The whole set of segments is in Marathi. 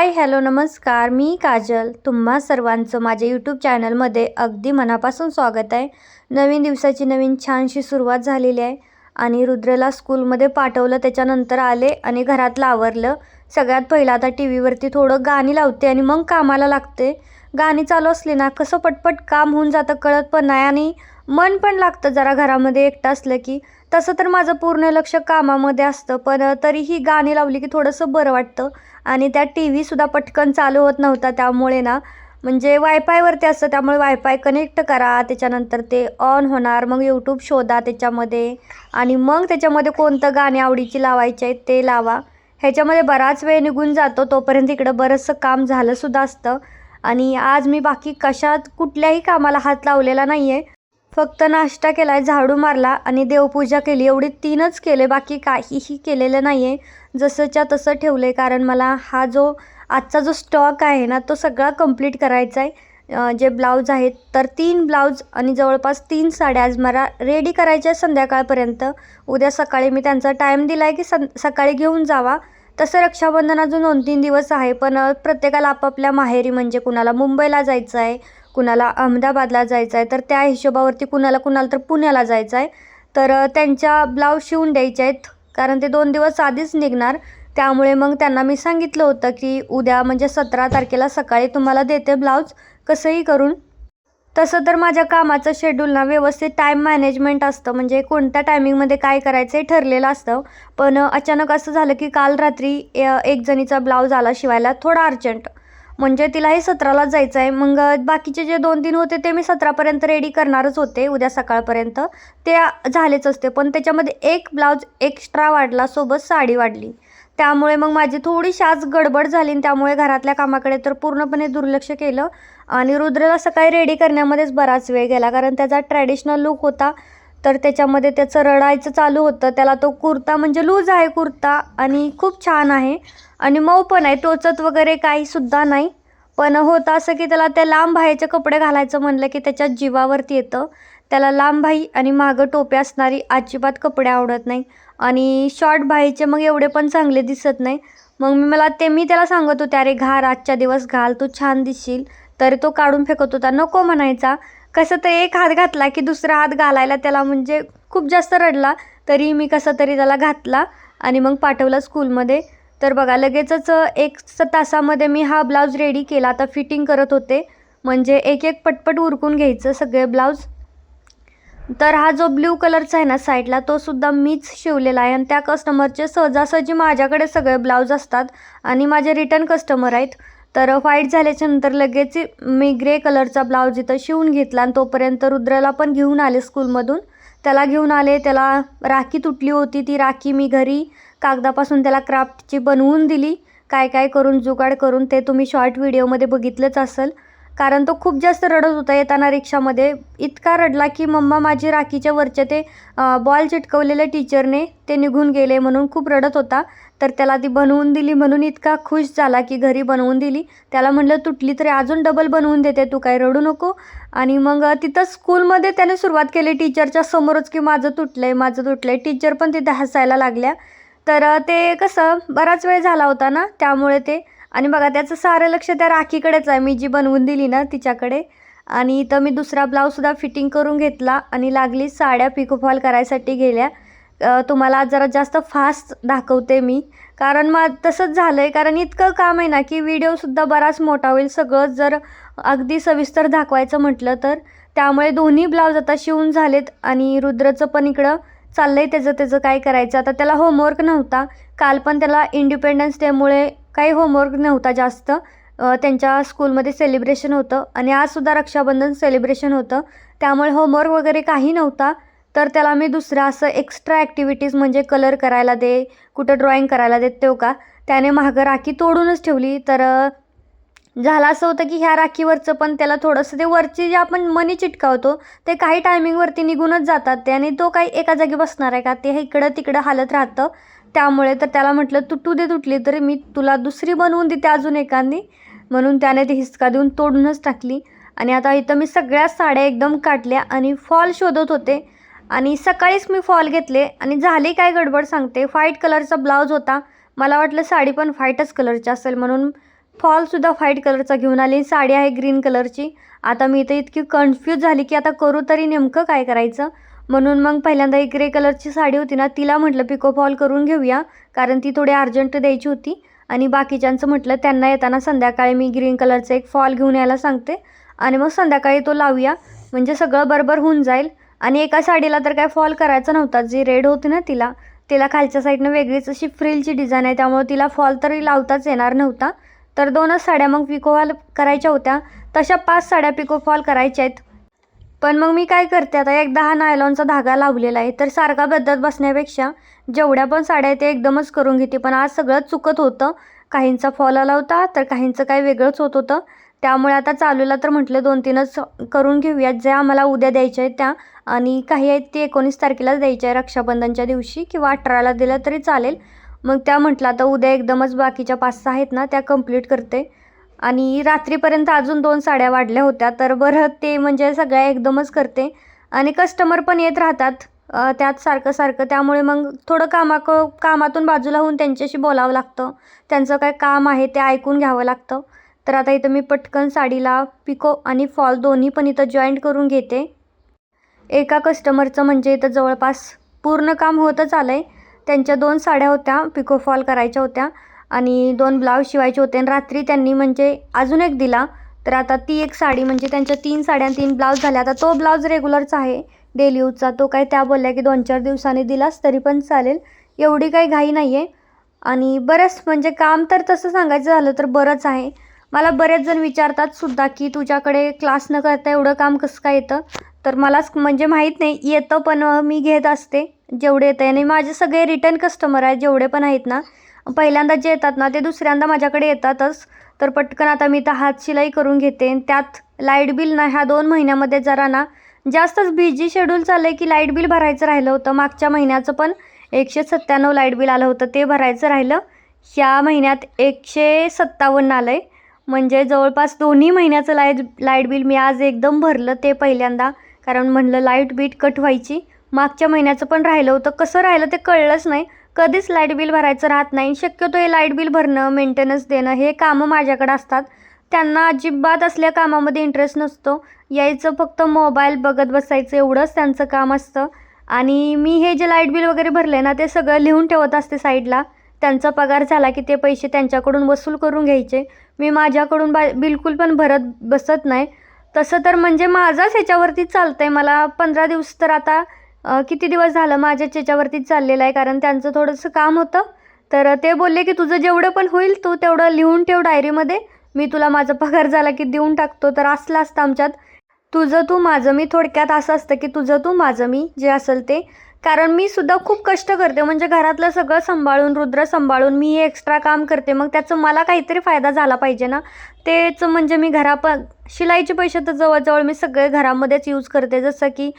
हाय हॅलो नमस्कार. मी काजल. तुम्हा सर्वांचं माझ्या यूट्यूब चॅनलमध्ये अगदी मनापासून स्वागत आहे. नवीन दिवसाची नवीन छानशी सुरुवात झालेली आहे आणि रुद्रला स्कूलमध्ये पाठवलं त्याच्यानंतर आले आणि घरातलं आवरलं. सगळ्यात पहिलं आता टी व्हीवरती थोडं गाणी लावते आणि मग कामाला लागते. गाणी चालू असली ना कसं पटपट काम होऊन जातं कळत पण नाही आणि मन पण लागतं जरा घरामध्ये एकटं असलं की. तसं तर माझं पूर्ण लक्ष कामामध्ये असतं पण तरीही गाणी लावली की थोडंसं बरं वाटतं. आणि त्या टी व्हीसुद्धा पटकन चालू होत नव्हता त्यामुळे ना म्हणजे वायफायवरती असतं त्यामुळे वायफाय कनेक्ट करा त्याच्यानंतर ते ऑन होणार मग यूट्यूब शोधा त्याच्यामध्ये. आणि मग त्याच्यामध्ये कोणतं गाणी आवडीची लावायचे आहेत ते लावा. ह्याच्यामध्ये बराच वेळ निघून जातो तोपर्यंत इकडं बरंचसं काम झालंसुद्धा असतं. आणि आज मी बाकी कशात कुठल्याही कामाला हात लावलेला नाही आहे फक्त नाश्ता केला आहे झाडू मारला आणि देवपूजा केली. एवढी तीनच केले बाकी काहीही केलेलं नाही आहे जसंच्या तसं ठेवलं आहे कारण मला हा जो आजचा जो स्टॉक आहे ना तो सगळा कंप्लीट करायचा आहे जे ब्लाऊज आहेत तर तीन ब्लाऊज आणि जवळपास तीन साड्या आज मला रेडी करायच्या संध्याकाळपर्यंत. उद्या सकाळी मी त्यांचा टाईम दिला आहे की सं सकाळी घेऊन जावा. तसं रक्षाबंधन अजून दोन तीन दिवस आहे पण प्रत्येकाला आपापल्या माहेरी म्हणजे कुणाला मुंबईला जायचं आहे कुणाला अहमदाबादला जायचं आहे तर त्या हिशोबावरती कुणाला कुणाला तर पुण्याला जायचं आहे तर त्यांच्या ब्लाऊज शिवून द्यायचे आहेत कारण ते दोन दिवस आधीच निघणार. त्यामुळे मग त्यांना मी सांगितलं होतं की उद्या म्हणजे सतरा तारखेला सकाळी तुम्हाला देते ब्लाऊज कसंही करून. तसं तर माझ्या कामाचं शेड्यूल ना व्यवस्थित टाईम मॅनेजमेंट असतं म्हणजे कोणत्या टायमिंगमध्ये काय करायचं हे ठरलेलं असतं. पण अचानक असं झालं की काल रात्री एक जणीचा ब्लाऊज आला शिवायला थोडा अर्जंट म्हणजे तिलाही सतरालाच जायचं आहे मग बाकीचे जे दोन तीन होते ते मी सतरापर्यंत रेडी करणारच होते उद्या सकाळपर्यंत. ते झालेच असते. पण त्याच्यामध्ये एक ब्लाऊज एक्स्ट्रा वाढला सोबत साडी वाढली. त्यामुळे मग माझी थोडीशी आज गडबड झाली आणि त्यामुळे घरातल्या कामाकडे तर पूर्णपणे दुर्लक्ष केलं. आणि रुद्रला सकाळी रेडी करण्यामध्येच बराच वेळ गेला कारण त्याचा ट्रॅडिशनल लुक होता. तर त्याच्यामध्ये त्याचं रडायचं चालू होतं. त्याला तो कुर्ता म्हणजे लूज आहे कुर्ता आणि खूप छान आहे. आणि मऊ पण आहे. टोचत वगैरे काहीसुद्धा नाही. पण होतं असं की त्याला त्या लांब भायाचे कपडे घालायचं म्हणलं की त्याच्या जीवावरती येतं. त्याला लांब बाई आणि मागं टोपे असणारी अजिबात कपडे आवडत नाही. आणि शॉर्ट भाईचे मग एवढे पण चांगले दिसत नाही. मग मी मला ते मी त्याला सांगत होते अरे घाल आजच्या दिवस घाल. तू छान दिसशील. तरी तो काढून फेकत होता. नको म्हणायचा. कसं तर एक हात घातला की दुसरा हात घालायला त्याला म्हणजे खूप जास्त रडला तरी मी कसं तरी त्याला घातला आणि मग पाठवलं स्कूलमध्ये. तर बघा लगेचच एक तासामध्ये मी हा ब्लाऊज रेडी केला. आता फिटिंग करत होते. म्हणजे एक एक पटपट उरकून घ्यायचं सगळे ब्लाऊज तर हा जो ब्ल्यू कलरचा आहे ना साईडला तो सुद्धा मीच शिवलेला आहे. आणि त्या कस्टमरचे सहजासहजी माझ्याकडे सगळे ब्लाऊज असतात आणि माझे रिटर्न कस्टमर आहेत. तर व्हाईट झाल्याच्यानंतर लगेच मी ग्रे कलरचा ब्लाऊज इथं शिवून घेतला आणि तोपर्यंत रुद्राला पण घेऊन आले स्कूलमधून. त्याला घेऊन आले त्याला राखी तुटली होती ती राखी मी घरी कागदापासून त्याला क्राफ्टची बनवून दिली. काय काय करून जुगाड करून ते तुम्ही शॉर्ट व्हिडिओमध्ये बघितलंच असेल. कारण तो खूप जास्त रडत होता येताना रिक्षामध्ये. इतका रडला की मम्मा माझी राखीच्या वरचे ते बॉल चिटकवलेल्या टीचरने ते निघून गेले म्हणून खूप रडत होता. तर त्याला ती बनवून दिली म्हणून इतका खुश झाला की घरी बनवून दिली. त्याला म्हटलं तुटली तरी अजून डबल बनवून देते तू काय रडू नको. आणि मग तिथं स्कूलमध्ये त्याने सुरुवात केली टीचरच्या समोरच की माझं तुटलं आहे माझं तुटलं आहे टीचर पण तिथे हसायला लागल्या. तर ते कसं बराच वेळ झाला होता ना त्यामुळे ते आणि बघा त्याचं सारं लक्ष त्या राखीकडेच आहे. मी जी बनवून दिली ना तिच्याकडे आणि इथं मी दुसरा ब्लाऊजसुद्धा फिटिंग करून घेतला आणि लागली साड्या पिकोफॉल करायसाठी गेल्या. तुम्हाला जरा जास्त फास्ट दाखवते मी. कारण मग तसंच झालं आहे कारण इतकं काम आहे ना की व्हिडिओसुद्धा बराच मोठा होईल. सगळं जर अगदी सविस्तर दाखवायचं म्हटलं तर. त्यामुळे दोन्ही ब्लाऊज आता शिवून झालेत आणि रुद्रचं पण इकडं चाललं आहे त्याचं त्याचं काय करायचं? आता त्याला होमवर्क नव्हता. काल पण त्याला इंडिपेंडन्स डेमुळे काही होमवर्क नव्हता जास्त. त्यांच्या स्कूलमध्ये सेलिब्रेशन होतं आणि आजसुद्धा रक्षाबंधन सेलिब्रेशन होतं. त्यामुळे होमवर्क वगैरे काही नव्हता. तर त्याला मी दुसरं असं एक्स्ट्रा ॲक्टिव्हिटीज म्हणजे कलर करायला दे कुठं ड्रॉइंग करायला देत तेव का? त्याने मागं राखी तोडूनच ठेवली. तर झालं असं होतं की ह्या राखीवरचं पण त्याला थोडंसं ते वरची जे आपण मनी चिटकावतो ते काही टायमिंगवरती निघूनच जातात. ते आणि तो काही एका जागी बसणार आहे का? ते इकडं तिकडं हालत राहतं. त्यामुळे तर त्याला म्हटलं तुटू दे तुटली तरी मी तुला दुसरी बनवून देते अजून एकांनी म्हणून त्याने ती हिसका देऊन तोडूनच टाकली. आणि आता इथं मी सगळ्या साड्या एकदम काढल्या आणि फॉल शोधत होते. आणि सकाळीच मी फॉल घेतले आणि झाली काय गडबड सांगते. व्हाईट कलरचा ब्लाऊज होता. मला वाटलं साडी पण व्हाईटच कलरची असेल. म्हणून फॉलसुद्धा व्हाईट कलरचा घेऊन आली साडी आहे ग्रीन कलरची. आता मी इथे इतकी कन्फ्यूज झाली की आता करू तरी नेमकं काय करायचं? म्हणून मग पहिल्यांदा एक ग्रे कलरची साडी होती ना तिला म्हटलं पिको फॉल करून घेऊया. कारण ती थोडी अर्जंट द्यायची होती. आणि बाकीच्यांचं म्हटलं त्यांना येताना संध्याकाळी मी ग्रीन कलरचा एक फॉल घेऊन यायला सांगते. आणि मग संध्याकाळी तो लावूया. म्हणजे सगळं बरोबर होऊन जाईल. आणि एका साडीला तर काय फॉल करायचा नव्हता. जी रेड होती ना तिला तिला खालच्या साईडनं वेगळीच अशी फ्रिलची डिझाईन आहे. त्यामुळे तिला फॉल तरी लावताच येणार नव्हता. तर दोनच साड्या मग पिको फॉल करायच्या होत्या. तशा पाच साड्या पिको फॉल करायच्या आहेत. पण मग मी काय करते आता एकदा हा नायलॉनचा धागा लावलेला आहे तर सारखा बदलत बसण्यापेक्षा जेवढ्या पण साड्या आहेत ते एकदमच करून घेते. पण आज सगळं चुकत होतं. काहींचा फॉल आला होता तर काहींचं काय वेगळंच होत होतं. त्यामुळे आता चालूला तर म्हटलं दोन तीनच करून घेऊयात ज्या आम्हाला उद्या द्यायच्या आहेत त्या. आणि काही आहेत ते एकोणीस तारखेलाच द्यायच्या आहे रक्षाबंधनच्या दिवशी किंवा अठराला दिलं तरी चालेल. मग त्या म्हटलं आता उद्या एकदमच बाकीच्या पाच सहा आहेत ना त्या कंप्लीट करते. आणि रात्रीपर्यंत अजून दोन साड्या वाढल्या होत्या तर बरं ते म्हणजे सगळ्या एकदमच करते. आणि कस्टमर पण येत राहतात त्यात सारखं सारखं. त्यामुळे मग थोडं कामाक कामातून बाजूला होऊन त्यांच्याशी बोलावं लागतं. त्यांचं काय काम आहे ते ऐकून घ्यावं लागतं. तर आता इथं मी पटकन साडीला पिको आणि फॉल दोन्ही पण इथं जॉईंट करून घेते. एका कस्टमरचं म्हणजे इथं जवळपास पूर्ण काम होतच आलं आहे त्यांच्या दोन साड्या होत्या पिको फॉल करायच्या होत्या. आणि दोन ब्लाऊज शिवायचे होते. आणि रात्री त्यांनी म्हणजे अजून एक दिला. तर आता ती एक साडी म्हणजे त्यांच्या तीन साड्या आणि तीन ब्लाऊज झाल्या. आता तो ब्लाऊज रेग्युलरचा आहे डेली यूजचा तो काय त्या बोलल्या की दोन चार दिवसांनी दिलास तरी पण चालेल. एवढी काही घाई नाही आहे आणि बरंच म्हणजे काम तर तसं सांगायचं झालं तर बरंच आहे. मला बरेच जण विचारतात सुद्धा की तुझ्याकडे क्लास न करता एवढं काम कसं काय येतं? तर मलाच म्हणजे माहीत नाही. येतं पण मी घेत असते जेवढे येतं आणि माझे सगळे रिटर्न कस्टमर आहेत जेवढे पण आहेत ना पहिल्यांदा जे येतात ना ते दुसऱ्यांदा माझ्याकडे येतातच. तर पटकन आता मी तर हात शिलाई करून घेते. आणि त्यात लाइट बिल ना ह्या दोन महिन्यामध्ये जरा ना जास्तच बिझी शेड्यूल चाललं आहे की लाइट बिल भरायचं राहिलं होतं. मागच्या महिन्याचं पण एकशे सत्त्याण्णव लाइट बिल आलं होतं. ते भरायचं राहिलं. ह्या महिन्यात एकशे सत्तावन्न आलं आहे म्हणजे जवळपास दोन्ही महिन्याचं लाइट लाइट बिल मी आज एकदम भरलं ते पहिल्यांदा. कारण म्हणलं लाइट बीट कट व्हायची. मागच्या महिन्याचं पण राहिलं होतं. कसं राहिलं ते कळलंच नाही. कधीच लाइट बिल भरायचं राहत नाही. शक्यतो हे लाइट बिल भरणं मेंटेनन्स देणं हे कामं माझ्याकडे असतात. त्यांना अजिबात असल्या कामामध्ये इंटरेस्ट नसतो. यायचं फक्त मोबाईल बघत बसायचं एवढंच त्यांचं काम असतं. आणि मी हे जे लाइट बिल वगैरे भरले ना ते सगळं लिहून ठेवत असते साईडला. त्यांचा पगार झाला की ते पैसे त्यांच्याकडून वसूल करून घ्यायचे. मी माझ्याकडून बा बिलकुल पण भरत बसत नाही. तसं तर म्हणजे माझाच ह्याच्यावरती चालतं आहे मला पंधरा दिवस तर आता किती दिवस झालं माझ्याच ह्याच्यावरतीच चाललेलं आहे कारण त्यांचं थोडंसं काम होतं. तर ते बोलले की तुझं जेवढं पण होईल तू तेवढं लिहून ठेव डायरीमध्ये. मी तुला माझा पगार झाला की देऊन टाकतो. तर असलं असतं आमच्यात. तुझं तू माझं मी थोडक्यात असं असतं की तुझं तू माझं मी जे असेल ते. कारण मी सुद्धा खूप कष्ट करते. म्हणजे घरातलं सगळं सांभाळून रुद्र सांभाळून मी हे एक्स्ट्रा काम करते. मग त्याचं मला काहीतरी फायदा झाला पाहिजे ना? तेच म्हणजे मी घरा शिलाईचे पैसे तर जवळजवळ मी सगळे घरामध्येच यूज करते. जसं की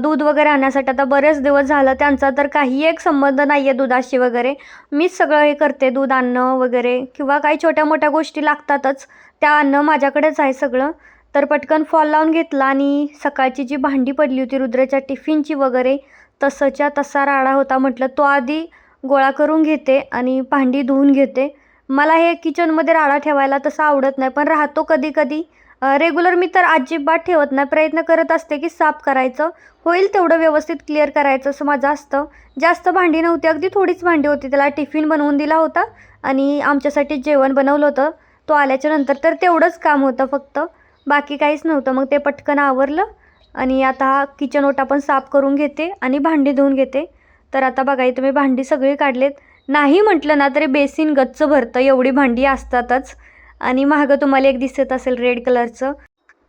दूध वगैरे आणण्यासाठी आता बरेच दिवस झालं. त्यांचा तर काही एक संबंध नाही आहे दुधाशी वगैरे. मीच सगळं हे करते दूध आणणं वगैरे. किंवा काही छोट्या मोठ्या गोष्टी लागतातच. त्या आणणं माझ्याकडेच आहे सगळं. तर पटकन फॉल लावून घेतला आणि सकाळची जी भांडी पडली होती रुद्राच्या टिफिनची वगैरे तसंच्या तसा राडा होता म्हटलं तो आधी गोळा करून घेते आणि भांडी धुवून घेते. मला हे किचनमध्ये राडा ठेवायला तसं आवडत नाही पण राहतो कधी कधी रेग्युलर मी तर अजिबात ठेवत नाही. प्रयत्न करत असते की साफ करायचं. होईल तेवढं व्यवस्थित क्लिअर करायचं असं माझं असतं. जास्त भांडी नव्हती. अगदी थोडीच भांडी होती. त्याला टिफिन बनवून दिला होता आणि आमच्यासाठी जेवण बनवलं होतं. तो आल्याच्यानंतर तर तेवढंच काम होतं फक्त. बाकी काहीच नव्हतं. मग ते पटकन आवरलं. आणि आता हा किचन ओटा पण साफ करून घेते आणि भांडी धुवून घेते. तर आता बघा इथं मी भांडी सगळी काढलेत. नाही म्हटलं ना तरी बेसिन गच्च भरतं एवढी भांडी असतातच. आणि मागं तुम्हाला एक दिसत असेल रेड कलरचं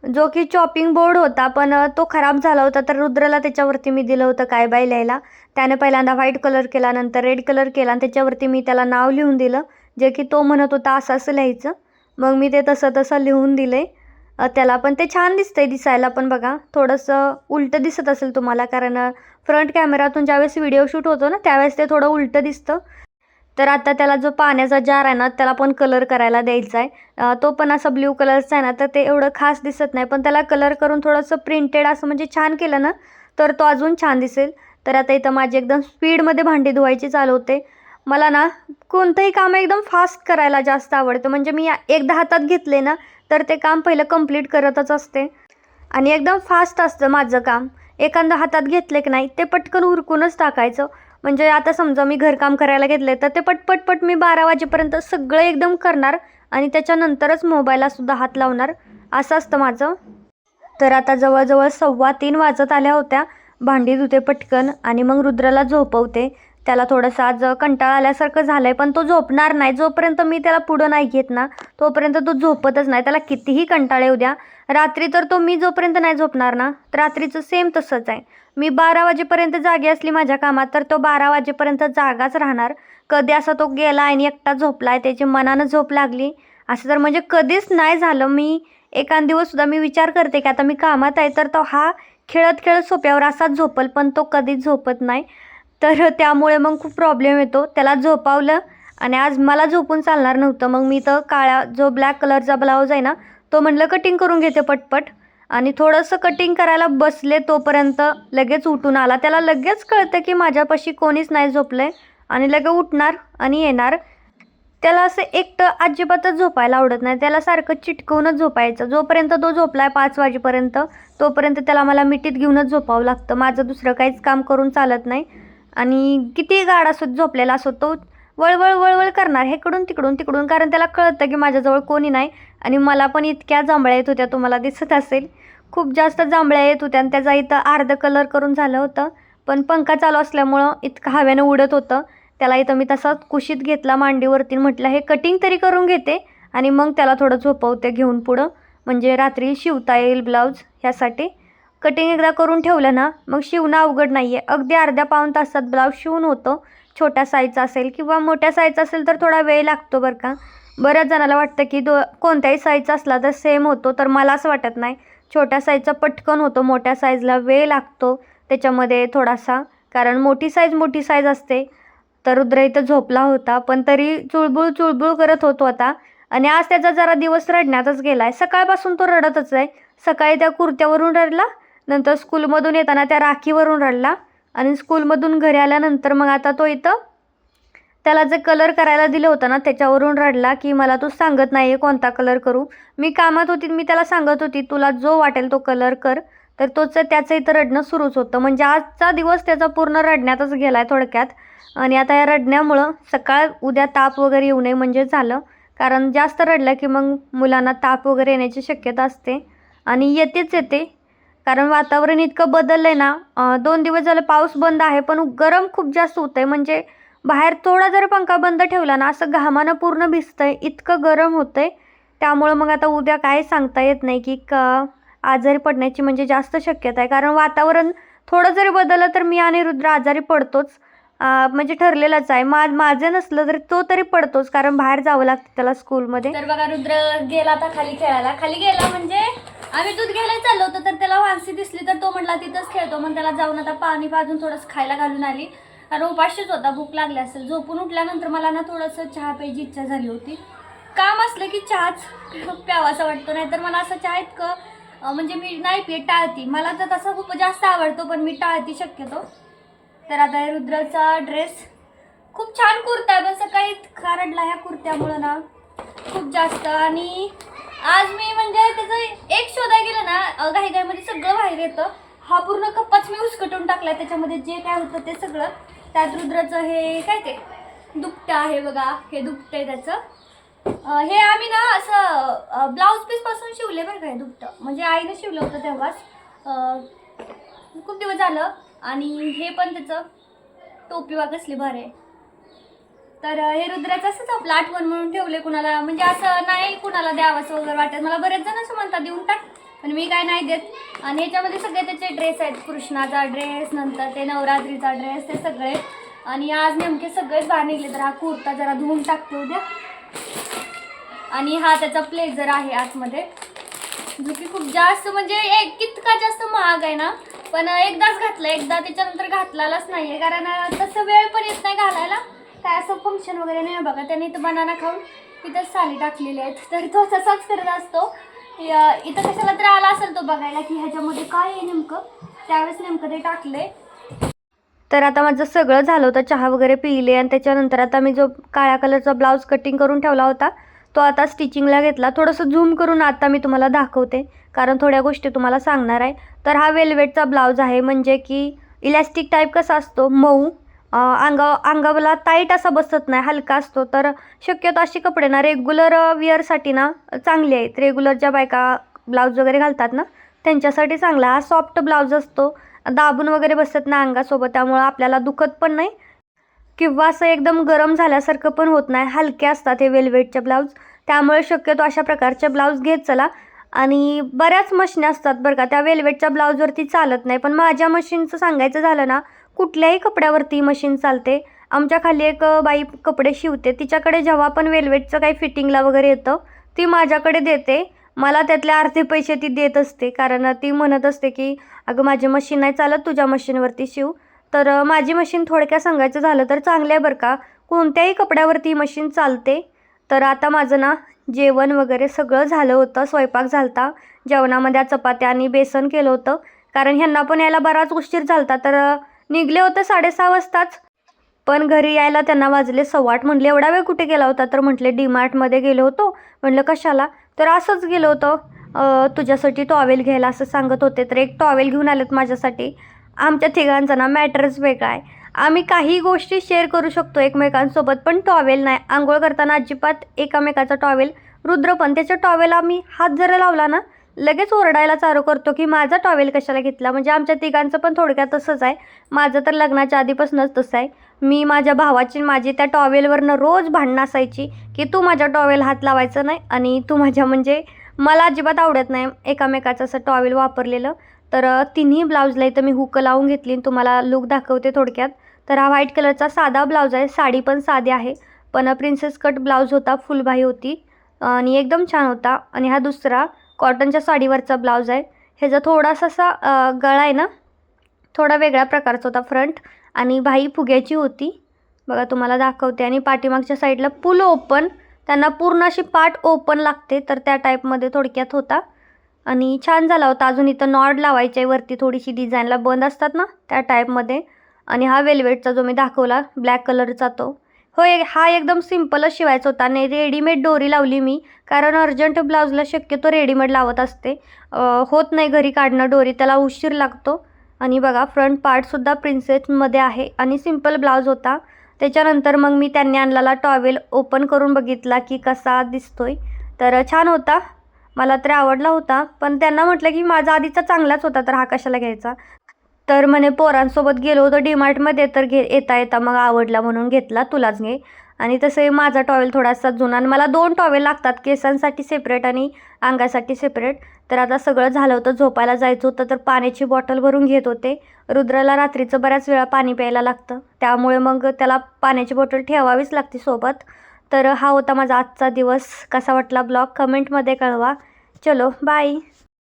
जो की चॉपिंग बोर्ड होता पण तो खराब झाला होता तर रुद्रला त्याच्यावरती मी दिलं होतं काय बाय लिहायला. त्याने पहिल्यांदा व्हाईट कलर केला नंतर रेड कलर केला आणि त्याच्यावरती मी त्याला नाव लिहून दिलं. जे की तो म्हणत होता असं असं लिहायचं. मग मी ते तसं तसं लिहून दिलं. आहे त्याला पण ते छान दिसतंय दिसायला पण बघा. थोडंसं उलटं दिसत असेल तुम्हाला कारण फ्रंट कॅमेरातून ज्यावेळेस व्हिडिओ शूट होतो ना त्यावेळेस ते थोडं उलटं दिसतं. तर आता त्याला जो पाण्याचा जार आहे ना त्याला पण कलर करायला द्यायचा आहे तो पण असा ब्ल्यू कलरचा आहे ना तर ते एवढं खास दिसत नाही पण त्याला कलर करून थोडंसं प्रिंटेड असं म्हणजे छान केलं ना तर तो अजून छान दिसेल. तर आता इथं माझी एकदम स्पीडमध्ये भांडी धुवायची चालू होते. मला ना कोणतंही काम एकदम फास्ट करायला जास्त आवडतं. म्हणजे मी एकदा हातात घेतले ना तर ते काम पहिलं कंप्लीट करतच असते. आणि एकदम फास्ट असतं माझं काम. एखादं हातात घेतले की नाही ते पटकन उरकूनच टाकायचं. म्हणजे आता समजा मी घरकाम करायला घेतलं तर ते पटपट पट मी बारा वाजेपर्यंत सगळं एकदम करणार आणि त्याच्यानंतरच मोबाईललासुद्धा हात लावणार. असं असतं माझं. तर आता जवळजवळ सव्वा तीन वाजत आल्या होत्या. भांडी धुते पटकन आणि मग रुद्राला झोपवते. त्याला थोडंसं आज कंटाळा आल्यासारखं झालं आहे पण तो झोपणार नाही. जोपर्यंत मी त्याला पुढं नाही घेत ना तोपर्यंत तो झोपतच नाही. त्याला कितीही कंटाळे येऊ द्या. रात्री तर तो मी जोपर्यंत नाही झोपणार ना तर रात्रीचं सेम तसंच आहे. मी बारा वाजेपर्यंत जागी असली माझ्या कामात तर तो बारा वाजेपर्यंत जागाच राहणार. कधी असा तो गेला आणि एकटा झोपला आहे त्याची मनानं झोप लागली? असं तर म्हणजे कधीच नाही झालं. मी एखाद दिवससुद्धा मी विचार करते की आता मी कामात आहे तर तो हा खेळत खेळत सोप्यावर असाच झोपल पण तो कधीच झोपत नाही. तर त्यामुळे मग खूप प्रॉब्लेम येतो. त्याला झोपावलं आणि आज मला झोपून चालणार नव्हतं. मग मी तर काळा जो ब्लॅक कलरचा ब्लाऊज आहे ना तो म्हटलं कटिंग करून घेते पटपट. आणि थोडंसं कटिंग करायला बसले तोपर्यंत लगेच उठून आला. त्याला लगेच कळतं की माझ्यापाशी कोणीच नाही झोपलं आहे आणि लगेच उठणार आणि येणार. त्याला असं एकटं अजिबातच झोपायला आवडत नाही. त्याला सारखं चिटकवूनच झोपायचं. जोपर्यंत तो झोपला आहे पाच वाजेपर्यंत तोपर्यंत त्याला मला मिठीत घेऊनच झोपावं लागतं. माझं दुसरं काहीच काम करून चालत नाही. आणि किती गाड असो झोपलेला असो तो वळवळ वळवळ करणार हेकडून तिकडून तिकडून. कारण त्याला कळतं की माझ्याजवळ कोणी नाही आणि मला पण इतक्या जांभळ्या येत होत्या तुम्हाला दिसत असेल. खूप जास्त जांभळ्या येत होत्या आणि त्याचा इथं अर्ध कलर करून झालं होतं. पण पंखा चालू असल्यामुळं इतकं हव्यानं उडत होतं. त्याला इथं मी तसाच कुशीत घेतला मांडीवरती म्हटलं हे कटिंग तरी करून घेते आणि मग त्याला थोडं झोपवते घेऊन पुढं. म्हणजे रात्री शिवता येईल ब्लाऊज ह्यासाठी. कटिंग एकदा करून ठेवलं ना मग शिवणं अवघड नाही आहे अगदी अर्ध्या पाऊण तासात ब्लाऊज शिवून होतो. छोट्या साईजचा असेल किंवा मोठ्या साईजचा असेल तर थोडा वेळ लागतो बरं का. बऱ्याच जणाला वाटतं की दो कोणत्याही साईजचा असला तर सेम होतो तर मला असं वाटत नाही. छोट्या साईजचा पटकन होतो मोठ्या साईजला वेळ लागतो. त्याच्यामध्ये थोडासा कारण मोठी साईज मोठी साईज असते. तर रुद्र इथं झोपला होता पण तरी चुळबुळ चुळबुळ करत होतो आता. आणि आज त्याचा जरा दिवस रडण्यातच गेला आहे सकाळपासून तो रडतच आहे. सकाळी त्या कुर्त्यावरून रडला नंतर स्कूलमधून येताना त्या राखीवरून रडला आणि स्कूलमधून घरी आल्यानंतर मग आता तो इथं त्याला जे कलर करायला दिलं होतं ना त्याच्यावरून रडला की मला तू सांगत नाही आहे कोणता कलर करू. मी कामात होती मी त्याला सांगत होती तुला जो वाटेल तो कलर कर. तर तोच त्याचं इथं रडणं सुरूच होतं. म्हणजे आजचा दिवस त्याचा पूर्ण रडण्यातच गेला आहे थोडक्यात. आणि आता या रडण्यामुळं सकाळ उद्या ताप वगैरे येऊ नये म्हणजे झालं. कारण जास्त रडलं की मग मुलांना ताप वगैरे येण्याची शक्यता असते. आणि येतेच येते. कारण वातावरण इतकं बदललं आहे ना दोन दिवस झालं पाऊस बंद आहे पण गरम खूप जास्त होतं आहे म्हणजे बाहेर थोडा जर पंखा बंद ठेवला ना असं घामानं पूर्ण भिजतं आहे इतकं गरम होतं आहे त्यामुळं मग आता उद्या काय सांगता येत नाही की क आजारी पडण्याची म्हणजे जास्त शक्यता आहे. कारण वातावरण थोडं जरी बदललं तर मी आणि रुद्र आजारी पडतोच. म्हणजे ठरलेलंच आहे. मा माझं नसलं तरी तो तरी पडतोच कारण बाहेर जावं लागतं त्याला स्कूलमध्ये. तर बघा रुद्र गेला आता खाली खेळायला. खाली गेला म्हणजे? आम्ही दूध घ्यायला चाललो होतो तर त्याला वांसी दिसली तर तो म्हटला तिथंच खेळतो. मग त्याला जाऊन आता पाणी पाजून थोडंसं खायला घालून आली. कारण उपाशीच होता भूक लागली असेल. झोपून उठल्यानंतर मला ना थोडंसं चहा प्यायची इच्छा झाली होती. काम असलं की चहाच प्यावासा वाटतो. नाहीतर मला असं चहा इतकं म्हणजे मी नाही पित टाळती. मला तर तसं खूप जास्त आवडतो पण मी टाळती शक्यतो. तर आता रुद्राचा ड्रेस खूप छान कुर्ता आहे. पण सकाळी खारडला ह्या कुर्त्यामुळं ना खूप जास्त आणि आज मी म्हणजे त्याचं एक शोधा गेलं ना घाई घाईमध्ये सगळं बाहेर येतं. हा पूर्ण कप्पाच मी उचकटून टाकलाय त्याच्यामध्ये जे काय होतं ते सगळं. त्यात रुद्राचं हे काय ते? दुपटं आहे बघा हे दुपटं आहे त्याचं. हे आम्ही ना असं ब्लाऊज पीसपासून शिवले बरं काय दुपटं. म्हणजे आईनं शिवलं होतं तेव्हाच. खूप दिवस झालं. आणि हे पण त्याचं टोपी वाग कसली बरं आहे. तर हे रुद्राचं असंच आपलं आठवण म्हणून ठेवले कुणाला. म्हणजे असं नाही कुणाला द्यावंसं वगैरे वाटत. मला बरेच जण असं म्हणतात देऊन टाक. पण मी काय नाही देत. आणि ह्याच्यामध्ये सगळे त्याचे ड्रेस आहेत. कृष्णाचा ड्रेस नंतर ते नवरात्रीचा ड्रेस ते सगळे. आणि आज नेमके सगळेच बाहेर निघले तर हा कुर्ता जरा धुवून टाकते उद्या. आणि हा त्याचा प्लेझर आहे आतमध्ये. जो की खूप जास्त म्हणजे एक कितका जास्त महाग आहे ना. पण एकदाच घातलं. एकदा त्याच्यानंतर घातलेलाच नाही आहे कारण तसं वेळ पण येत नाही घालायला. काय असं फंक्शन वगैरे नाही बघा. त्याने इथं बनाना खाऊन इथं साली टाकलेले आहेत. तर तो तसाच करत असतो. इथं कशाला तर आला असेल तो बघायला की ह्याच्यामध्ये काय आहे नेमकं? त्यावेळेस नेमकं ते टाकले तर आता माझं सगळं झालं होतं. चहा वगैरे पिले आणि त्याच्यानंतर आता मी जो काळ्या कलरचा ब्लाऊज कटिंग करून ठेवला होता तो आता स्टिचिंगला घेतला. थोडंसं झूम करून आता मी तुम्हाला दाखवते. कारण थोड्या गोष्टी तुम्हाला सांगणार आहे. तर हा वेल्वेटचा ब्लाऊज आहे. म्हणजे की इलॅस्टिक टाईप कसा असतो? मऊ. अंगा अंगाला टाईट असा बसत नाही हलका असतो. तर शक्यतो असे कपडे ना रेग्युलर वेअरसाठी ना चांगले आहेत. रेग्युलर ज्या बायका ब्लाऊज वगैरे घालतात ना त्यांच्यासाठी चांगला हा सॉफ्ट ब्लाऊज असतो. दाबून वगैरे बसत नाही अंगासोबत त्यामुळं आपल्याला दुखत पण नाही. किंवा असं एकदम गरम झाल्यासारखं पण होत नाही. हलके असतात हे वेलवेटचे ब्लाऊज त्यामुळे शक्यतो अशा प्रकारचे ब्लाऊज घेत चला. आणि बऱ्याच मशीन असतात बरं का त्या वेल्वेटच्या ब्लाऊजवरती चालत नाही. पण माझ्या मशीनचं सांगायचं झालं ना कुठल्याही कपड्यावरती मशीन चालते. आमच्या खाली एक बाई कपडे शिवते. तिच्याकडे जेव्हा पण वेल्वेटचं काही फिटिंगला वगैरे येतं ती माझ्याकडे देते. मला त्यातले अर्धे पैसे ती देत असते. कारण ती म्हणत असते की अगं माझी मशीन नाही चालत तुझ्या मशीनवरती शिव. तर माझी मशीन थोडक्यात सांगायचं झालं तर चांगलं आहे बरं का. कोणत्याही कपड्यावरती मशीन चालते. तर आता माझं ना जेवण वगैरे सगळं झालं होतं. स्वयंपाक झालता. जेवणामध्ये चपात्या आणि बेसन केलं होतं. कारण ह्यांना पण यायला बराच उशीर झालता. तर निघले होते साडेसहा वाजताच. पण घरी यायला त्यांना वाजले सव्वाट म्हटले एवढा वेळ कुठे गेला होता? तर म्हटले डीमार्टमध्ये गेलो होतो. म्हटलं कशाला? तर असंच गेलो होतो. तुझ्यासाठी टॉवेल घ्यायला असं सांगत होते तर एक टॉवेल घेऊन आलेत माझ्यासाठी. आमच्या तिघांचा ना मॅटरच वेगळा आहे. आम्ही काही गोष्टी शेअर करू शकतो एकमेकांसोबत पण टॉवेल नाही. आंघोळ करताना अजिबात एकामेकाचा टॉवेल रुद्र पण त्याच्या टॉवेल आम्ही हात जरा लावला ना लगेच ओरडायला चालू करतो की माझा टॉवेल कशाला घेतला? म्हणजे आमच्या तिघांचं पण थोडक्यात तसंच आहे. माझं तर लग्नाच्या आधीपासूनच तसं आहे. मी माझ्या भावाची माझी त्या टॉवेलवरनं रोज भांडणं असायची की तू माझ्या टॉवेल हात लावायचं नाही आणि तू माझ्या म्हणजे मला अजिबात आवडत नाही एकामेकाचं असं टॉवेल वापरलेलं. तर तिन्ही ब्लाऊजला इथं मी हुक लावून घेतली आणि तुम्हाला लुक दाखवते थोडक्यात. तर हा व्हाईट कलरचा साधा ब्लाऊज आहे. साडी पण साधी आहे. पण प्रिन्सेस कट ब्लाऊज होता फुलबाई होती. आणि एकदम छान होता. आणि हा दुसरा कॉटनच्या साडीवरचा ब्लाऊज आहे. ह्याचा थोडासा असा गळा आहे ना? थोडा वेगळ्या प्रकारचा होता फ्रंट आणि भाई फुग्याची होती. बघा तुम्हाला दाखवते. आणि पाठीमागच्या साईडला पुल ओपन त्यांना पूर्ण अशी पाट ओपन लागते तर त्या टाईपमध्ये थोडक्यात होता. आणि छान झाला होता. अजून इथं नॉड लावायची आहे. वरती थोडीशी डिझाईनला बंद असतात ना त्या टाईपमध्ये आणि हा वेल्वेटचा जो मी दाखवला ब्लॅक कलरचा तो. होय हा एकदम सिम्पलच शिवायचा होता आणि रेडीमेड दोरी लावली मी. कारण अर्जंट ब्लाऊजला शक्यतो रेडीमेड लावत असते. होत नाही घरी काढणं दोरी त्याला उशीर लागतो. आणि बघा फ्रंट पार्टसुद्धा प्रिन्सेसमध्ये आहे आणि सिंपल ब्लाऊज होता. त्याच्यानंतर मग मी त्यांनी आणलेला टॉवेल ओपन करून बघितला की कसा दिसतोय. तर छान होता. मला तर आवडला होता. पण त्यांना म्हटलं की माझा आधीचा चांगलाच होता तर हा कशाला घ्यायचा? तर म्हणे पोरांसोबत गेलो होतो डीमार्टमध्ये तर घे येता येता मग आवडला म्हणून घेतला तुलाच घे. आणि तसंही माझा टॉवेल थोडासा जुना आणि मला दोन टॉवेल लागतात केसांसाठी सेपरेट आणि अंगासाठी सेपरेट तर आता सगळं झालं होतं झोपायला जायचं होतं तर पाण्याची बॉटल भरून घेत होते. रुद्राला रात्रीचं बऱ्याच वेळा पाणी प्यायला लागतं. त्यामुळे मग त्याला पाण्याची बॉटल ठेवावीच लागते सोबत. तर हा होता माझा आजचा दिवस. कसा वाटला ब्लॉग? कमेंटमध्ये कळवा. चलो बाय